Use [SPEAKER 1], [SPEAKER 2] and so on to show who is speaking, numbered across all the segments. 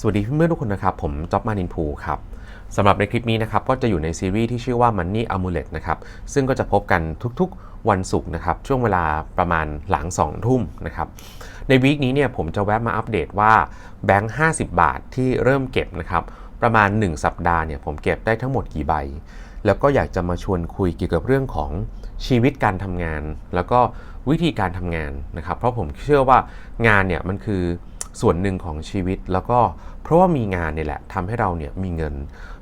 [SPEAKER 1] สวัสดีเพื่อนๆทุกคนนะครับ ผมจ๊อบมานินภูครับสำหรับในคลิปนี้นะครับ ก็จะอยู่ในซีรีส์ที่ชื่อว่า Money Amulet นะครับ ซึ่งก็จะพบกันทุกๆวันศุกร์นะครับ ช่วงเวลาประมาณหลัง 2 ทุ่มนะครับ ในวีคนี้เนี่ยผมจะแวะมาอัปเดตว่าแบงค์ 50 บาทที่เริ่มเก็บนะครับ ประมาณ 1 สัปดาห์เนี่ยผมเก็บได้ทั้งหมดกี่ใบ แล้วก็อยากจะมาชวนคุยเกี่ยวกับเรื่องของชีวิตการทำงาน แล้วก็วิธีการทำงานนะครับ เพราะผมเชื่อว่างานเนี่ยมันคือ ส่วนหนึ่งของชีวิต แล้วก็เพราะว่ามีงานเนี่ยแหละทำให้เราเนี่ยมีเงิน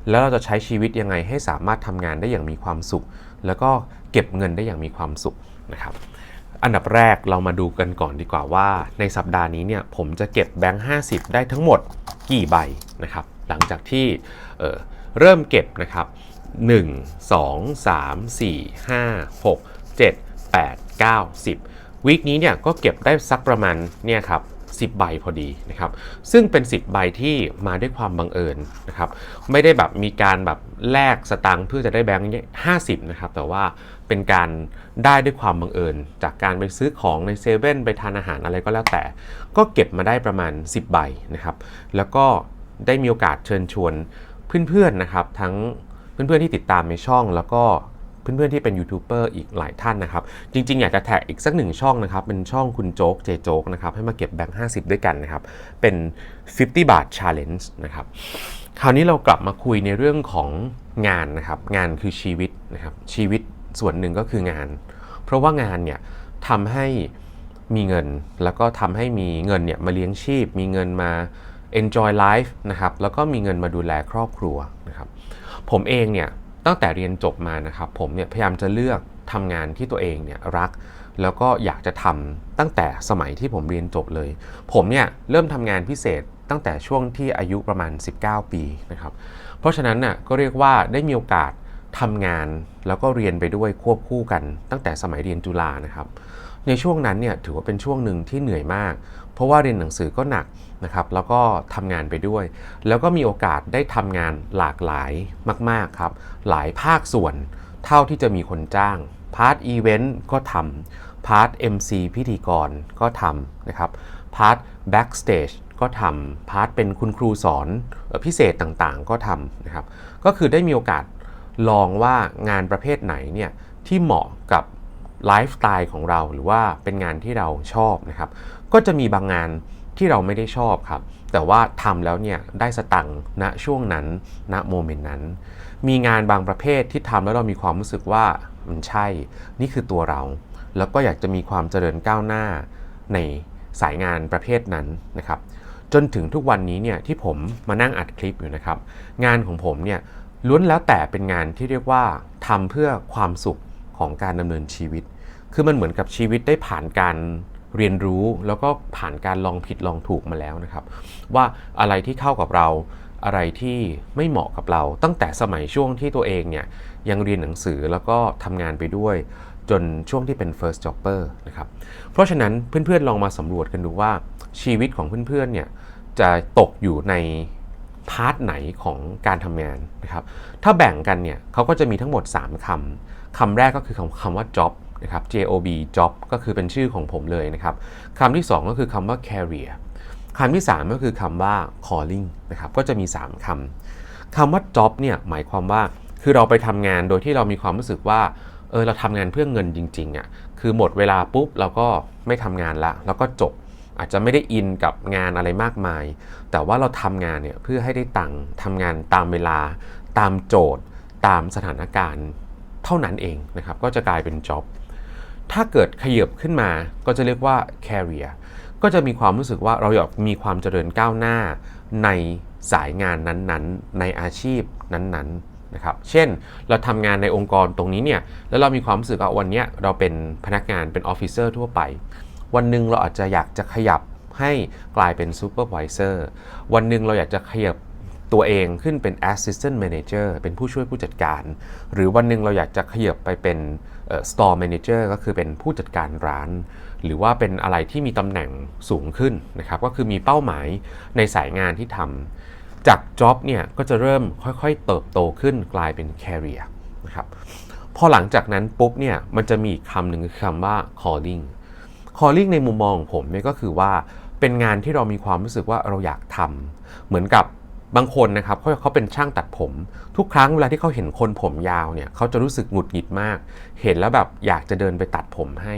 [SPEAKER 1] แล้วเราจะใช้ชีวิตยังไงให้สามารถทำงานได้อย่างมีความสุข แล้วก็เก็บเงินได้อย่างมีความสุขนะครับอันดับแรกเรามาดูกันก่อนดีกว่าว่า ในสัปดาห์นี้เนี่ยผมจะเก็บแบงค์ 50 ได้ทั้งหมดกี่ใบนะครับ หลังจากที่เเริ่มเก็บนะครับ 1 2 3 4 5 6 7 8 9 10 วีคนี้เนี่ยก็เก็บได้สักประมาณเนี่ยครับ 10 ใบพอดีนะครับ ซึ่งเป็น 10 ใบที่มาด้วยความบังเอิญนะครับ ไม่ได้แบบมีการแบบแลกสตังค์เพื่อจะได้แบงค์50นะครับ แต่ว่าเป็นการได้ด้วยความบังเอิญ จากการไปซื้อของในเซเว่นไปทานอาหารอะไรก็แล้วแต่ ก็เก็บมาได้ประมาณ 10 ใบนะครับ แล้วก็ได้มีโอกาสเชิญชวนเพื่อนๆนะครับ ทั้งเพื่อนๆที่ติดตามในช่องแล้วก็ เพื่อนๆที่เป็นยูทูบเบอร์อีกหลายท่านนะครับ จริงๆ อยากจะแท็กอีกสักหนึ่งช่องนะครับ เป็นช่องคุณโจ๊กเจโจ๊กนะครับ ให้มาเก็บแบงค์50ด้วยกันนะครับ เป็น 50 บาท Challenge นะครับ คราวนี้เรากลับมาคุยในเรื่องของงานนะครับ งานคือชีวิตนะครับ ชีวิตส่วนหนึ่งก็คืองาน เพราะว่างานเนี่ยทำให้มีเงิน แล้วก็ทำให้มีเงินเนี่ยมาเลี้ยงชีพ มีเงินมา enjoy life นะครับ แล้วก็มีเงินมาดูแลครอบครัวนะครับ ผมเองเนี่ย ตั้งแต่เรียนจบมานะครับผมเนี่ยพยายามจะเลือกทำงานที่ตัวเองเนี่ยรัก แล้วก็อยากจะทำตั้งแต่สมัยที่ผมเรียนจบเลย ผมเนี่ยเริ่มทำงานพิเศษตั้งแต่ช่วงที่อายุประมาณ 19 ปีนะครับ เพราะฉะนั้นน่ะก็เรียกว่าได้มีโอกาสทำงานแล้วก็เรียนไปด้วยควบคู่กันตั้งแต่สมัยเรียนจุฬานะครับ ในช่วงนั้นเนี่ยถือว่าเป็นช่วงหนึ่งที่เหนื่อยมาก เพราะว่าเรียนหนังสือก็หนักนะครับแล้วก็ทำงานไปด้วย แล้วก็มีโอกาสได้ทำงานหลากหลายมากๆครับหลายภาคส่วนเท่าที่จะมีคนจ้างพาร์ทอีเวนต์ก็ทำพาร์ท MC พิธีกรก็ทำนะครับพาร์ทแบ็กสเตจก็ทำพาร์ทเป็นคุณครูสอนพิเศษต่างๆ ก็ทำนะครับก็คือได้มีโอกาสลองว่างานประเภทไหนเนี่ยที่เหมาะกับ ไลฟ์สไตล์ของเราหรือว่าเป็นงานที่เราชอบนะครับ ก็จะมีบางงานที่เราไม่ได้ชอบครับ แต่ว่าทำแล้วเนี่ยได้สตังค์ณช่วงนั้นณโมเมนต์นั้น มีงานบางประเภทที่ทำแล้วเรามีความรู้สึกว่ามันใช่ นี่คือตัวเรา แล้วก็อยากจะมีความเจริญก้าวหน้าในสายงานประเภทนั้นนะครับ จนถึงทุกวันนี้เนี่ยที่ผมมานั่งอัดคลิปอยู่นะครับ งานของผมเนี่ยล้วนแล้วแต่เป็นงานที่เรียกว่าทำเพื่อความสุข ของการดำเนินชีวิต คือมันเหมือนกับชีวิตได้ผ่านการเรียนรู้แล้วก็ผ่านการลองผิดลองถูกมาแล้วนะครับ ว่าอะไรที่เข้ากับเราอะไรที่ไม่เหมาะกับเรา ตั้งแต่สมัยช่วงที่ตัวเองเนี่ยยังเรียนหนังสือแล้วก็ทำงานไปด้วย จนช่วงที่เป็น first jobber นะครับเพราะฉะนั้นเพื่อนๆลองมาสำรวจกันดูว่าชีวิตของเพื่อนๆเนี่ยจะตกอยู่ในพาร์ทไหนของการทำงานนะครับถ้าแบ่งกันเนี่ยเขาก็จะมีทั้งหมด 3คำค คำแรกก็คือคำคำว่า job นะครับ job job ก็คือเป็นชื่อของผมเลยนะครับคำที่ 2 ก็คือคำว่า career คำที่ 3 ก็คือคำว่า calling นะครับก็จะมี 3คำคำว่า job เนี่ยหมายความว่าคือเราไปทำงานโดยที่เรามีความรู้สึกว่าเออเราทำงานเพื่อเงินจริงๆอะ่ะคือหมดเวลาปุ๊บเราก็ไม่ทำงานละแล้วก็จบอาจจะไม่ได้อินกับงานอะไรมากมาย แต่ว่าเราทำงานเนี่ยเพื่อให้ได้ตังค์ทำงานตามเวลา ตามโจทย์ ตามสถานการณ์ เท่านั้นเองนะครับก็จะกลายเป็นจ็อบถ้าเกิดขยับขึ้นมาก็จะเรียกว่า career ก็จะมีความรู้สึกว่าเราอยากมีความเจริญก้าวหน้าในสายงานนั้นๆ ในอาชีพนั้นๆนะครับเช่นเราทำงานในองค์กรตรงนี้เนี่ยแล้วเรามีความรู้สึกว่าวันนี้เราเป็นพนักงานเป็นออฟฟิเซอร์ทั่วไป วันหนึ่งเราอาจจะอยากจะขยับให้กลายเป็นซูเปอร์วิเซอร์วันหนึ่งเราอยากจะขยับ ตัวเองขึ้นเป็น Assistant Manager เป็นผู้ช่วยผู้จัดการ หรือวันหนึ่งเราอยากจะขยับไปเป็น Store Manager ก็คือเป็นผู้จัดการร้าน หรือว่าเป็นอะไรที่มีตำแหน่งสูงขึ้นนะครับ ก็คือมีเป้าหมายในสายงานที่ทำจาก job เนี่ยก็จะเริ่มค่อยๆ เติบโตขึ้นกลายเป็น career นะครับพอหลังจากนั้นปุ๊บเนี่ยมันจะมีคำหนึ่งคือคำว่า calling calling ในมุมมองของผมเนี่ยก็คือว่าเป็นงานที่เรามีความรู้สึกว่าเราอยากทำเหมือนกับ บางคนนะครับเขาเขาเป็นช่างตัดผม ทุกครั้งเวลาที่เขาเห็นคนผมยาวเนี่ยเขาจะรู้สึกหงุดหงิดมาก เห็นแล้วแบบอยากจะเดินไปตัดผมให้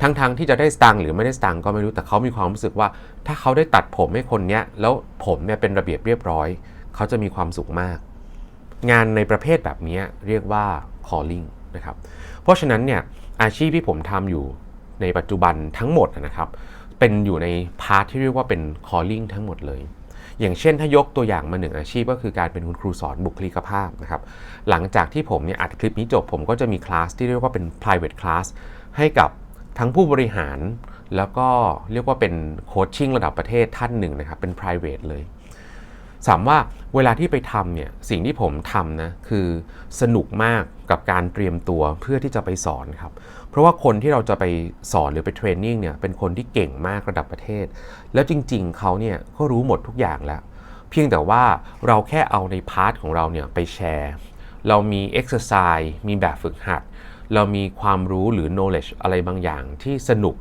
[SPEAKER 1] ทั้งๆที่จะได้สตังค์หรือไม่ได้สตังค์ก็ไม่รู้แต่เขามีความรู้สึกว่า ถ้าเขาได้ตัดผมให้คนเนี้ยแล้วผมเนี่ยเป็นระเบียบเรียบร้อย เขาจะมีความสุขมาก งานในประเภทแบบนี้เรียกว่า calling นะครับเพราะฉะนั้นเนี่ยอาชีพที่ผมทำอยู่ในปัจจุบันทั้งหมดนะครับเป็นอยู่ในพาร์ทที่เรียกว่าเป็น calling ทั้งหมดเลย อย่างเช่นถ้ายกตัวอย่างมาหนึ่งอาชีพก็คือการเป็นคุณครูสอนบุคลิกภาพนะครับ หลังจากที่ผมเนี่ยอัดคลิปนี้จบผมก็จะมีคลาสที่เรียกว่าเป็น private class ให้กับทั้งผู้บริหาร แล้วก็เรียกว่าเป็นโคชชิ่งระดับประเทศท่านหนึ่งนะครับ เป็น private เลยถามว่าเวลาที่ไปทำเนี่ยสิ่งที่ผมทำนะคือสนุกมากกับการเตรียมตัวเพื่อที่จะไปสอนครับ เพราะว่าคนที่เราจะไปสอนหรือไปเทรนนิ่งเนี่ยเป็นคนที่เก่งมากระดับประเทศ แล้วจริง ๆเขาเนี่ยก็รู้หมดทุกอย่างแล้ว เพียงแต่ว่าเราแค่เอาในพาร์ทของเราเนี่ยไปแชร์เรามี exercise มีแบบฝึกหัด เรามีความรู้หรือ knowledge อะไรบางอย่างที่สนุก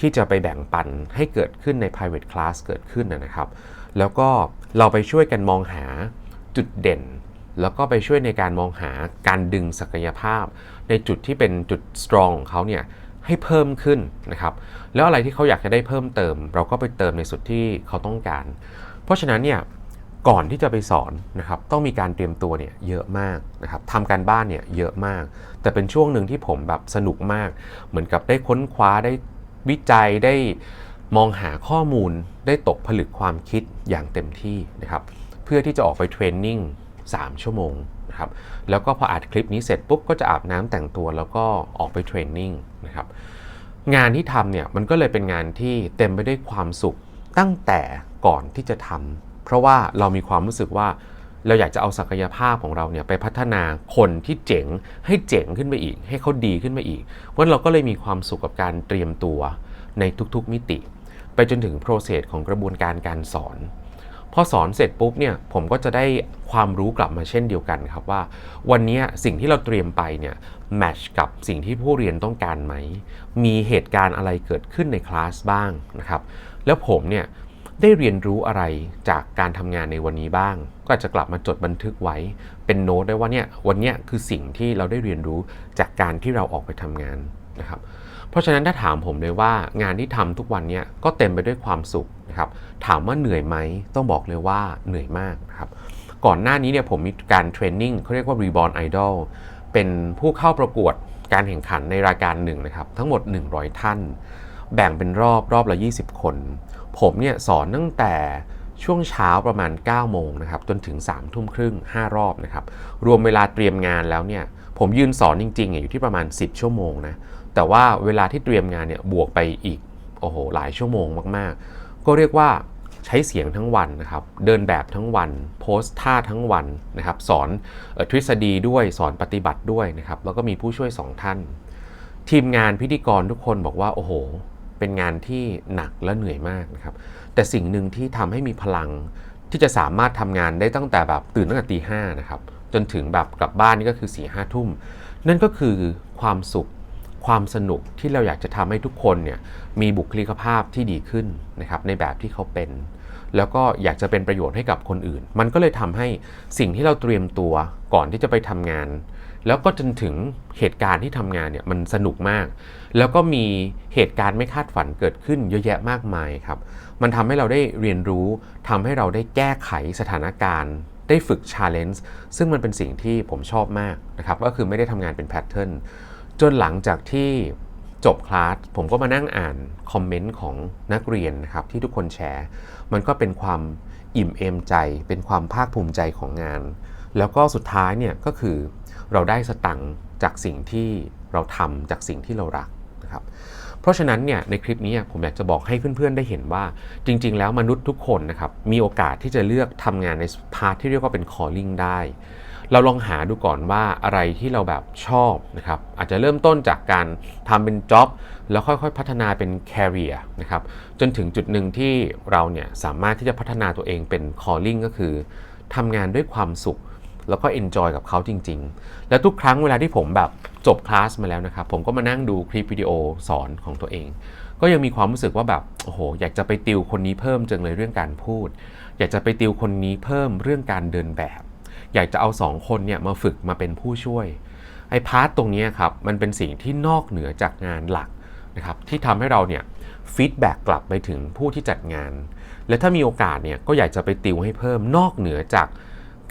[SPEAKER 1] ที่จะไปแบ่งปันให้เกิดขึ้นใน private class เกิดขึ้นนะนะครับ แล้วก็เราไปช่วยกันมองหาจุดเด่น แล้วก็ไปช่วยในการมองหาการดึงศักยภาพ ในจุดที่เป็นจุด strong ของเขาเนี่ยให้เพิ่มขึ้นนะครับ แล้วอะไรที่เขาอยากจะได้เพิ่มเติม เราก็ไปเติมในสุดที่เขาต้องการ เพราะฉะนั้นเนี่ยก่อนที่จะไปสอนนะครับต้องมีการเตรียมตัวเนี่ยเยอะมากนะครับทำการบ้านเนี่ยเยอะมาก แต่เป็นช่วงหนึ่งที่ผมแบบสนุกมาก เหมือนกับได้ค้นคว้าได้วิจัยได้มองหาข้อมูลได้ตกผลึกความคิดอย่างเต็มที่นะครับเพื่อที่จะออกไปเทรนนิ่ง3ชั่วโมง นะครับแล้วก็พออัดคลิปนี้เสร็จปุ๊บก็จะอาบน้ำแต่งตัวแล้วก็ออกไปเทรนนิ่งนะครับงานที่ทำเนี่ยมันก็เลยเป็นงานที่เต็มไปด้วยความสุขตั้งแต่ก่อนที่จะทำเพราะว่าเรามีความรู้สึกว่าเราอยากจะเอาศักยภาพของเราเนี่ยไปพัฒนาคนที่เจ๋งให้เจ๋งขึ้นไปอีก ให้เขาดีขึ้นไปอีกเพราะเราก็เลยมีความสุขกับการเตรียมตัวในทุกๆมิติ ไปจนถึงโปรเซสของกระบวนการการสอน พอสอนเสร็จปุ๊บเนี่ยผมก็จะได้ความรู้กลับมาเช่นเดียวกันครับว่า วันนี้สิ่งที่เราเตรียมไปเนี่ยแมชกับสิ่งที่ผู้เรียนต้องการไหม มีเหตุการณ์อะไรเกิดขึ้นในคลาสบ้างนะครับ แล้วผมเนี่ยได้เรียนรู้อะไรจากการทำงานในวันนี้บ้าง ก็จะกลับมาจดบันทึกไว้เป็นโน้ตได้ว่าเนี่ยวันนี้คือสิ่งที่เราได้เรียนรู้จากการที่เราออกไปทำงานนะครับ เพราะฉะนั้นถ้าถามผมเลยว่างานที่ทำทุกวันนี้ก็เต็มไปด้วยความสุขนะครับถามว่าเหนื่อยไหมต้องบอกเลยว่าเหนื่อยมากนะครับก่อนหน้านี้เนี่ยผมมีการเทรนนิ่งเขาเรียกว่า Reborn Idol เป็นผู้เข้าประกวดการแข่งขันในรายการหนึ่งนะครับทั้งหมด 100 ท่าน แบ่งเป็นรอบรอบละ 20 คน ผมเนี่ยสอนตั้งแต่ช่วงเช้าประมาณ 9 โมงนะครับจนถึง 3 ทุ่มครึ่ง 5 รอบนะครับ รวมเวลาเตรียมงานแล้วเนี่ย ผมยืนสอนจริงๆ อยู่ที่ประมาณ 10 ชั่วโมงนะ แต่ว่าเวลาที่เตรียมงานเนี่ยบวกไปอีกโอ้โหหลายชั่วโมงมากๆ ก็เรียกว่าใช้เสียงทั้งวันนะครับ เดินแบบทั้งวัน โพสท่าทั้งวันนะครับ สอนออทฤษฎีด้วยสอนปฏิบัติด้วยนะครับ แล้วก็มีผู้ช่วย 2 ท่าน ทีมงานพิธีกรทุกคนบอกว่า โอ้โห เป็นงานที่หนักและเหนื่อยมากนะครับ แต่สิ่งหนึ่งที่ทำให้มีพลังที่จะสามารถทำงานได้ตั้งแต่แบบตื่นตั้งแต่ตีห้านะครับ จนถึงแบบกลับบ้านนี่ก็คือ4ี่ห้าทุ่ม นั่นก็คือความสุข ความสนุกที่เราอยากจะทำให้ทุกคนเนี่ยมีบุคลิกภาพที่ดีขึ้นนะครับในแบบที่เขาเป็น แล้วก็อยากจะเป็นประโยชน์ให้กับคนอื่น มันก็เลยทำให้สิ่งที่เราเตรียมตัวก่อนที่จะไปทำงาน แล้วก็จนถึงเหตุการณ์ที่ทำงานเนี่ยมันสนุกมาก แล้วก็มีเหตุการณ์ไม่คาดฝันเกิดขึ้นเยอะแยะมากมายครับ มันทำให้เราได้เรียนรู้ทำให้เราได้แก้ไขสถานการณ์ได้ฝึก challenge ซึ่งมันเป็นสิ่งที่ผมชอบมากนะครับ ก็คือไม่ได้ทำงานเป็นแพทเทิร์น จนหลังจากที่จบคลาสผมก็มานั่งอ่านคอมเมนต์ของนักเรียนนะครับที่ทุกคนแชร์ มันก็เป็นความอิ่มเอมใจ เป็นความภาคภูมิใจของงาน แล้วก็สุดท้ายเนี่ยก็คือเราได้สตังค์จากสิ่งที่เราทำจากสิ่งที่เรารักนะครับเพราะฉะนั้นเนี่ยในคลิปนี้ผมอยากจะบอกให้เพื่อนๆได้เห็นว่าจริง ๆ แล้วมนุษย์ทุกคนนะครับมีโอกาสที่จะเลือกทำงานในพาร์ทที่เรียกว่าเป็น calling ได้ เราลองหาดูก่อนว่าอะไรที่เราแบบชอบนะครับอาจจะเริ่มต้นจากการทำเป็น job แล้วค่อยๆ พัฒนาเป็น career นะครับจนถึงจุดหนึ่งที่เราเนี่ยสามารถที่จะพัฒนาตัวเองเป็น calling ก็คือทำงานด้วยความสุขแล้วก็ enjoy กับเขาจริง ๆ แล้วทุกครั้งเวลาที่ผมแบบจบคลาสมาแล้วนะครับ ผมก็มานั่งดูคลิปวิดีโอสอนของตัวเอง ก็ยังมีความรู้สึกว่าแบบ โอ้โห อยากจะไปติวคนนี้เพิ่มจังเลยเรื่องการพูด อยากจะไปติวคนนี้เพิ่มเรื่องการเดินแบบ อยากจะเอาสองคนเนี่ยมาฝึกมาเป็นผู้ช่วยไอ้พาร์ตตรงนี้ครับมันเป็นสิ่งที่นอกเหนือจากงานหลักนะครับที่ทำให้เราเนี่ยฟีดแบ็กกลับไปถึงผู้ที่จัดงาน และถ้ามีโอกาสเนี่ยก็อยากจะไปติวให้เพิ่มนอกเหนือจาก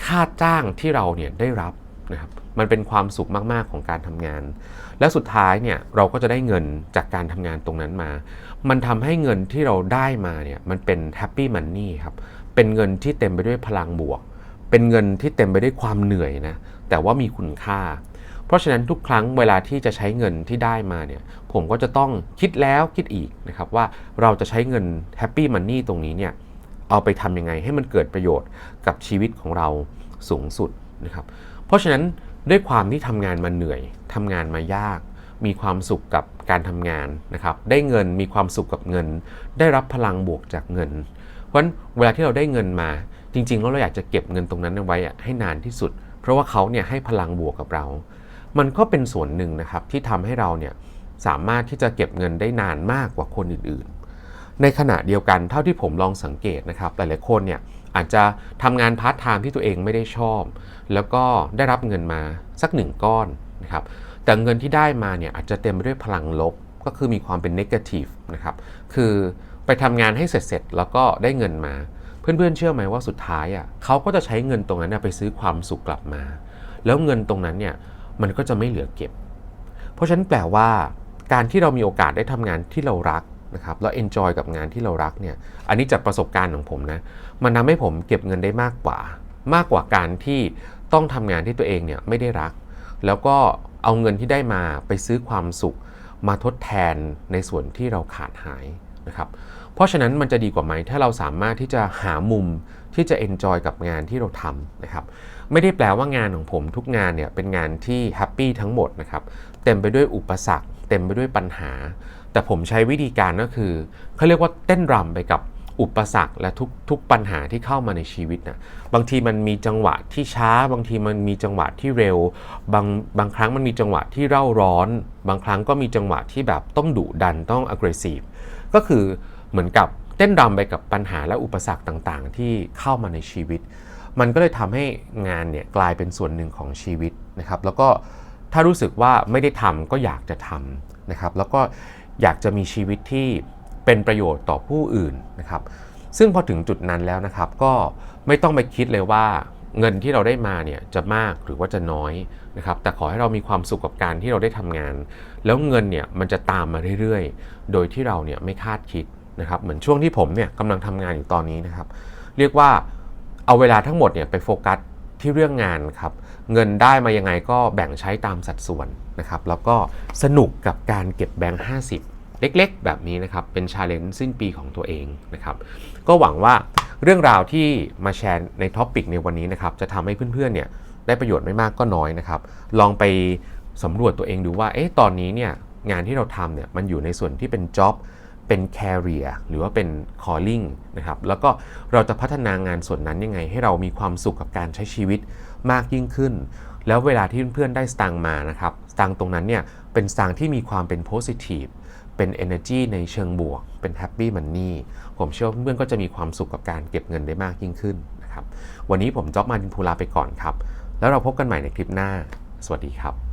[SPEAKER 1] ค่าจ้างที่เราเนี่ยได้รับนะครับมันเป็นความสุขมาก ๆ ของการทำงาน และสุดท้ายเนี่ยเราก็จะได้เงินจากการทำงานตรงนั้นมา มันทำให้เงินที่เราได้มาเนี่ยมันเป็นแฮปปี้มันนี่ครับเป็นเงินที่เต็มไปด้วยพลังบวก เป็นเงินที่เต็มไปด้วยความเหนื่อยนะแต่ว่ามีคุณค่า เพราะฉะนั้นทุกครั้งเวลาที่จะใช้เงินที่ได้มาเนี่ยผมก็จะต้องคิดแล้วคิดอีกนะครับว่าเราจะใช้เงินแฮปปี้มันนี่ตรงนี้เนี่ยเอาไปทำยังไงให้มันเกิดประโยชน์กับชีวิตของเราสูงสุดนะครับเพราะฉะนั้นด้วยความที่ทำงานมาเหนื่อยทำงานมายาก มีความสุขกับการทำงานนะครับได้เงินมีความสุขกับเงิน ได้รับพลังบวกจากเงิน เพราะฉะนั้นเวลาที่เราได้เงินมา จริงๆแล้วเราอยากจะเก็บเงินตรงนั้นไว้ให้นานที่สุด เพราะว่าเขาเนี่ยให้พลังบวกกับเรา มันก็เป็นส่วนหนึ่งนะครับที่ทำให้เราเนี่ยสามารถที่จะเก็บเงินได้นานมากกว่าคนอื่นๆ ในขณะเดียวกันเท่าที่ผมลองสังเกตนะครับหลายๆคนเนี่ยอาจจะทำงานพาร์ทไทม์ที่ตัวเองไม่ได้ชอบ แล้วก็ได้รับเงินมาสักหนึ่งก้อนนะครับแต่เงินที่ได้มาเนี่ยอาจจะเต็มไปด้วยพลังลบก็คือมีความเป็นนกาทีฟนะครับคือไปทำงานให้เสร็จๆแล้วก็ได้เงินมา เพื่อนๆเชื่อไหมว่าสุดท้ายอะเขาก็จะใช้เงินตรงนั้นไปซื้อความสุขกลับมา แล้วเงินตรงนั้นเนี่ยมันก็จะไม่เหลือเก็บ เพราะฉะนั้นแปลว่าการที่เรามีโอกาสได้ทำงานที่เรารักนะครับแล้วเอนจอยกับงานที่เรารักเนี่ยอันนี้จากประสบการณ์ของผมนะมันทำให้ผมเก็บเงินได้มากกว่า มากกว่าการที่ต้องทำงานที่ตัวเองเนี่ยไม่ได้รัก แล้วก็เอาเงินที่ได้มาไปซื้อความสุข มาทดแทนในส่วนที่เราขาดหายนะครับ เพราะฉะนั้นมันจะดีกว่าไหมถ้าเราสามารถที่จะหามุมที่จะเอนจอยกับงานที่เราทำนะครับไม่ได้แปลว่างานของผมทุกงานเนี่ยเป็นงานที่แฮปปี้ทั้งหมดนะครับเต็มไปด้วยอุปสรรค เต็มไปด้วยปัญหา แต่ผมใช้วิธีการก็คือเขาเรียกว่าเต้นรำไปกับอุปสรรคและทุกทุกปัญหาที่เข้ามาในชีวิตนะบางทีมันมีจังหวะที่ช้า บางทีมันมีจังหวะที่เร็ว บางบางครั้งมันมีจังหวะที่เร่าร้อน บางครั้งก็มีจังหวะที่แบบต้องดุดันต้อง aggressive ก็คือ เหมือนกับเต้นรำไปกับปัญหาและอุปสรรคต่างๆ ที่เข้ามาในชีวิต มันก็เลยทำให้งานเนี่ยกลายเป็นส่วนหนึ่งของชีวิตนะครับ แล้วก็ถ้ารู้สึกว่าไม่ได้ทำก็อยากจะทำนะครับ แล้วก็อยากจะมีชีวิตที่เป็นประโยชน์ต่อผู้อื่นนะครับ ซึ่งพอถึงจุดนั้นแล้วนะครับ ก็ไม่ต้องไปคิดเลยว่าเงินที่เราได้มาเนี่ยจะมากหรือว่าจะน้อยนะครับ แต่ขอให้เรามีความสุขกับการที่เราได้ทำงาน แล้วเงินเนี่ยมันจะตามมาเรื่อยๆ โดยที่เราเนี่ยไม่คาดคิด นะครับเหมือนช่วงที่ผมเนี่ยกำลังทำงานอยู่ตอนนี้นะครับ เรียกว่าเอาเวลาทั้งหมดเนี่ยไปโฟกัสที่เรื่องงานครับเงินได้มายังไงก็แบ่งใช้ตามสัดส่วนนะครับ แล้วก็สนุกกับการเก็บแบงค์ 50 เล็กๆ แบบนี้นะครับ เป็นชาเลนจ์สิ้นปีของตัวเองนะครับ ก็หวังว่าเรื่องราวที่มาแชร์ในท็อปิกในวันนี้นะครับ จะทำให้เพื่อนๆ เนี่ยได้ประโยชน์ไม่มากก็น้อยนะครับ ลองไปสำรวจตัวเองดูว่า เอ๊ะ ตอนนี้เนี่ยงานที่เราทำเนี่ยมันอยู่ในส่วนที่เป็น job เป็น career หรือว่าเป็น calling นะครับ แล้วก็เราจะพัฒนางานส่วนนั้นยังไง ให้เรามีความสุขกับการใช้ชีวิตมากยิ่งขึ้น แล้วเวลาที่เพื่อนๆได้สตางค์มานะครับ สตางค์ตรงนั้นเนี่ยเป็นสตางค์ที่มีความเป็น positive เป็น energy ในเชิงบวก เป็น happy money ผมเชื่อเพื่อนๆก็จะมีความสุขกับการเก็บเงินได้มากยิ่งขึ้นนะครับ วันนี้ผมจ๊อบมาดินพูลาไปก่อนครับ แล้วเราพบกันใหม่ในคลิปหน้า สวัสดีครับ